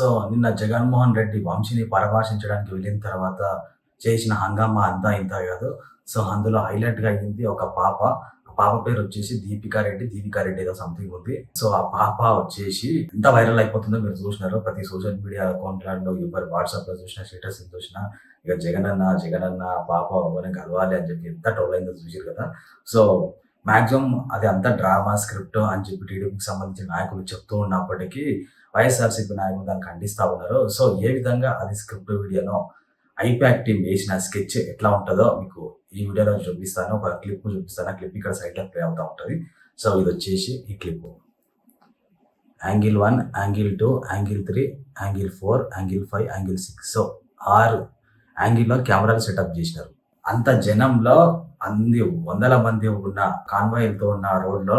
So నిన్న జగన్మోహన్ రెడ్డి వంశీని పరామర్శించడానికి వెళ్ళిన తర్వాత చేసిన హంగామా అంతా ఇంత కాదు. సో అందులో హైలైట్గా అయింది ఒక పాప. ఆ పాప పేరు వచ్చేసి దీపికా రెడ్డి. దీపికా రెడ్డి ఏదో సంథింగ్ ఉంది. సో ఆ పాప వచ్చేసి ఎంత వైరల్ అయిపోతుందో మీరు చూసినారు. ప్రతి సోషల్ మీడియా అకౌంట్లలో ఎవరు వాట్సాప్లో చూసిన స్టేటస్ చూసినా ఇక జగన్ అన్న జగన్ అన్న పాప ఎవరిని కలవాలి అని చెప్పి ఎంత ట్రోల్ అయిందో చూసారు కదా. సో మాక్సిమం అది అంతా డ్రామా స్క్రిప్ట్ అని చెప్పి టీడీపీకి సంబంధించిన నాయకులు చెప్తూ ఉన్నప్పటికీ వైఎస్ఆర్సీపీ నాయకులు దాన్ని ఖండిస్తా ఉన్నారు. సో ఏ విధంగా అది స్క్రిప్ట్ వీడియోను ఐపాక్ టీం వేసిన స్కెచ్ ఎట్లా ఉంటుందో మీకు ఈ వీడియోలో చూపిస్తాను. ఒక క్లిప్ చూపిస్తాను. ఆ క్లిప్ ఇక్కడ సైడ్లో ప్లే అవుతూ ఉంటుంది. సో ఇది వచ్చేసి ఈ clip. Angle one angle two angle three angle four angle five angle six. So ఆరు యాంగిల్లో కెమెరాలు సెటప్ చేసినారు. అంత జనంలో అంది వందల మంది ఉన్న కాన్వాయ్ వెళ్తూ ఉన్న రోడ్లో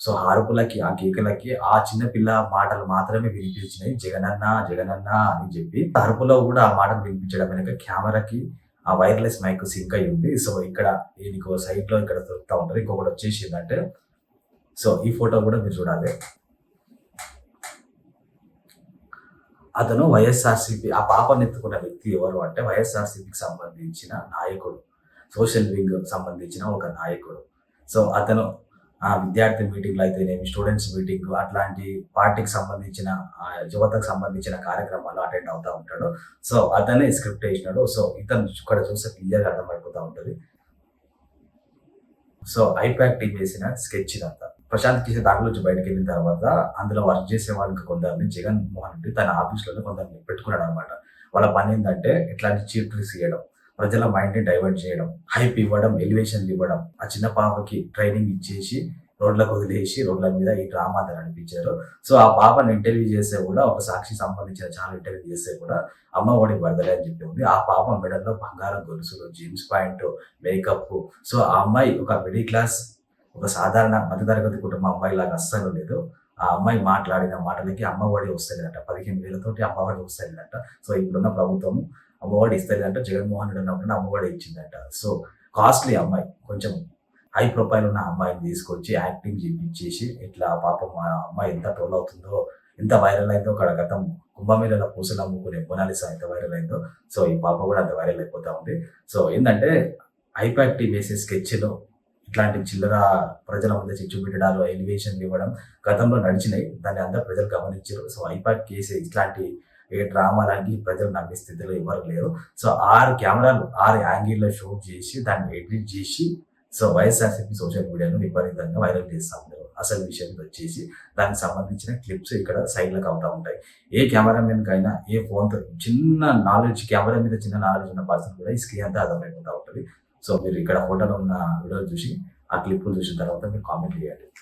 సో అరుపులకి ఆ కేకలకి ఆ చిన్న పిల్ల మాటలు మాత్రమే వినిపించినాయి. జగనన్న జగనన్న అని చెప్పి అరుపులో కూడా ఆ మాటలు వినిపించడం వెనక కెమెరాకి ఆ వైర్లెస్ మైక్ సింక్ అయి ఉంది. సో ఇక్కడ దీనికి సైడ్లో ఇక్కడ దొరుకుతా ఉంటుంది. ఇంకొకటి వచ్చేసి ఏంటంటే సో ఈ ఫోటో కూడా మీరు చూడాలి. అతను వైఎస్ఆర్సీపీ ఆ పాపను ఎత్తుకున్న వ్యక్తి ఎవరు అంటే వైఎస్ఆర్సీపీకి సంబంధించిన నాయకుడు. సోషల్ వింగ్ సంబంధించిన ఒక నాయకుడు. సో అతను ఆ విద్యార్థి మీటింగ్లు అయితేనేమి స్టూడెంట్స్ మీటింగ్ అట్లాంటి పార్టీకి సంబంధించిన యువతకు సంబంధించిన కార్యక్రమాలు అటెండ్ అవుతూ ఉంటాడు. సో అతనే స్క్రిప్ట్ వేసినాడు. సో ఇతను ఇక్కడ చూస్తే క్లియర్గా అర్థమైపోతూ ఉంటుంది. సో ఐపాక్ టీం వేసిన స్కెచ్ ఇదంతా. ప్రశాంత్ కిషోర్ దాంట్లో నుంచి బయటకు వెళ్ళిన తర్వాత అందులో వర్క్ చేసే వాళ్ళకి కొందరిని జగన్ మోహన్ రెడ్డి తన ఆఫీస్లో కొందరిని పెట్టుకున్నాడు అనమాట వాళ్ళ పని ఏంటంటే ఇట్లాంటి చీప్ ట్రిక్స్ ఇవ్వడం ప్రజల మైండ్ని డైవర్ట్ చేయడం హైప్ ఇవ్వడం ఎలివేషన్ ఇవ్వడం. ఆ చిన్న పాపకి ట్రైనింగ్ ఇచ్చేసి రోడ్లకు వదిలేసి రోడ్ల మీద ఈ డ్రామా నడిపించారు. సో ఆ పాపని ఇంటర్వ్యూ చేస్తే కూడా ఒక సాక్షి సంబంధించిన చాలా ఇంటర్వ్యూ చేస్తే కూడా అమ్మ ఒడి వరదలే అని చెప్పి ఉంది. ఆ పాప మెడల్లో బంగారం గొలుసులు జీన్స్ పాయింట్ మేకప్ సో ఆ అమ్మాయి ఒక మిడిల్ క్లాస్ ఒక సాధారణ మధ్యతరగతి కుటుంబ అమ్మాయి లాగా అస్సలు లేదు. ఆ అమ్మాయి మాట్లాడిన మాటలకి అమ్మఒడి వస్తుందంట పదిహేను వేలతోటి అమ్మఒడి అంట సో ఇప్పుడున్న ప్రభుత్వం అమ్మఒడి ఇస్తలేదంట. జగన్మోహన్ రెడ్డి ఉన్నప్పుడు అమ్మఒడి ఇచ్చిందంట. సో కాస్ట్లీ అమ్మాయి. కొంచెం హై ప్రొఫైల్ ఉన్న అమ్మాయిని తీసుకొచ్చి యాక్టింగ్ చేయించేసి ఇట్లా పాపం మా అమ్మాయి ఎంత ట్రోల్ అవుతుందో ఎంత వైరల్ అయిందో అక్కడ గతం కుంభమేళలో పూసలు అమ్ముకునే మొనాలిసా ఎంత వైరల్ అయిందో సో ఈ పాప కూడా అంత వైరల్ అయిపోతా ఉంది. సో ఏంటంటే ఐపాక్ టీ వేసే స్కెచ్లో ఇట్లాంటి చిల్లర ప్రజల మధ్య చిచ్చు పెట్టడాలు ఎలివేషన్ ఇవ్వడం గతంలో నడిచినాయి. దాన్ని అందరూ ప్రజలు గమనించారు. సో ఐపాక్ కేసు ఇట్లాంటి ఏ డ్రామా డ్రామాలకి ప్రజలు నమ్మే స్థితిలో ఎవరు లేరు. సో ఆరు కెమెరాలు ఆరు యాంగిల్లో షూట్ చేసి దాన్ని ఎడిట్ చేసి సో వైఎస్ఆర్సీపీ సోషల్ మీడియాను విపరీతంగా వైరల్ చేస్తాం ఉంటారు అసలు విషయం వచ్చేసి దానికి సంబంధించిన క్లిప్స్ ఇక్కడ సైడ్లకు అవుతా ఉంటాయి. ఏ కెమెరా కైనా ఏ ఫోన్తో చిన్న నాలెడ్జ్ కెమెరా మీద చిన్న నాలెడ్జ్ ఉన్న పర్సన్ కూడా ఈ స్క్రీన్ అంతా అర్థమైపోతూ ఉంటుంది. సో మీరు ఇక్కడ ఫోటోలో ఉన్న వీడియో చూసి ఆ క్లిప్పులు చూసిన తర్వాత మీరు కామెంట్ చేయాలి